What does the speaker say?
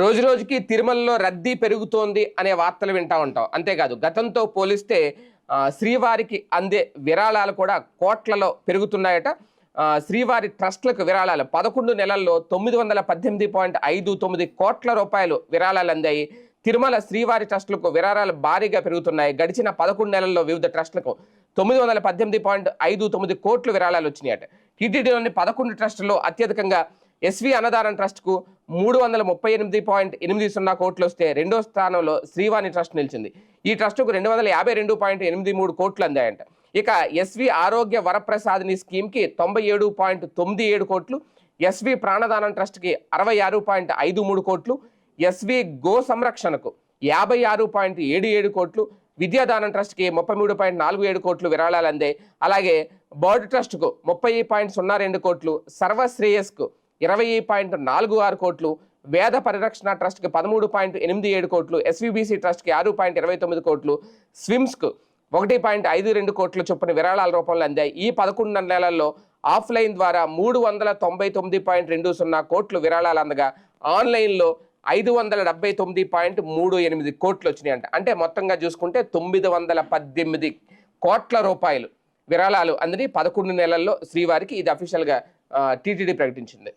రోజు రోజుకి తిరుమలలో రద్దీ పెరుగుతోంది అనే వార్తలు వింటూ ఉంటాం. అంతేకాదు గతంతో పోలిస్తే శ్రీవారికి అందే విరాళాలు కూడా కోట్లలో పెరుగుతున్నాయట. శ్రీవారి ట్రస్ట్లకు విరాళాలు పదకొండు నెలల్లో తొమ్మిది వందల పద్దెనిమిది పాయింట్ ఐదు తొమ్మిది కోట్ల రూపాయలు విరాళాలు అందాయి. తిరుమల శ్రీవారి ట్రస్టులకు విరాళాలు భారీగా పెరుగుతున్నాయి. గడిచిన పదకొండు నెలల్లో వివిధ ట్రస్టులకు తొమ్మిది వందల పద్దెనిమిది పాయింట్ ఐదు తొమ్మిది కోట్లు విరాళాలు వచ్చినాయట. టీటీడీలోని పదకొండు ట్రస్టుల్లో అత్యధికంగా ఎస్వి అన్నదానం ట్రస్ట్కు మూడు వందల ముప్పై ఎనిమిది పాయింట్ ఎనిమిది సున్నా కోట్లు వస్తే రెండో స్థానంలో శ్రీవాణి ట్రస్ట్ నిలిచింది. ఈ ట్రస్టుకు రెండు వందల యాభై రెండు పాయింట్ ఎనిమిది మూడు కోట్లు అందాయంట ఇక ఎస్వి ఆరోగ్య వరప్రసాదిని స్కీమ్కి తొంభై ఏడు పాయింట్ తొమ్మిది ఏడు కోట్లు ఎస్వి ప్రాణదానం ట్రస్ట్కి అరవై ఆరు పాయింట్ ఐదు మూడు కోట్లు ఎస్వి గో సంరక్షణకు యాభై ఆరు పాయింట్ ఏడు ఏడు కోట్లు విద్యాదానం ట్రస్ట్కి ముప్పై మూడు పాయింట్ నాలుగు ఏడు కోట్లు విరాళాలు అందాయి అలాగే బర్డ్ ట్రస్ట్కు ముప్పై పాయింట్ సున్నా రెండు కోట్లు సర్వశ్రేయస్కు ఇరవై పాయింట్ నాలుగు ఆరు కోట్లు వేద పరిరక్షణ ట్రస్ట్కి పదమూడు పాయింట్ ఎనిమిది ఏడు కోట్లు ఎస్విబిసి ట్రస్ట్కి ఆరు పాయింట్ ఇరవై తొమ్మిది కోట్లు స్విమ్స్కు ఒకటి పాయింట్ ఐదు రెండు కోట్ల చొప్పున విరాళాల రూపంలో అందాయి. ఈ పదకొండు నెలల్లో ఆఫ్లైన్ ద్వారా మూడు వందల తొంభై తొమ్మిది పాయింట్ రెండు సున్నా కోట్లు విరాళాలు అందగా ఆన్లైన్లో ఐదు వందల డెబ్బై తొమ్మిది పాయింట్ మూడు ఎనిమిది కోట్లు వచ్చినాయి అంట అంటే మొత్తంగా చూసుకుంటే తొమ్మిది వందల పద్దెనిమిది కోట్ల రూపాయలు విరాళాలు అందని పదకొండు నెలల్లో శ్రీవారికి ఇది అఫీషియల్గా టీటీడీ ప్రకటించింది.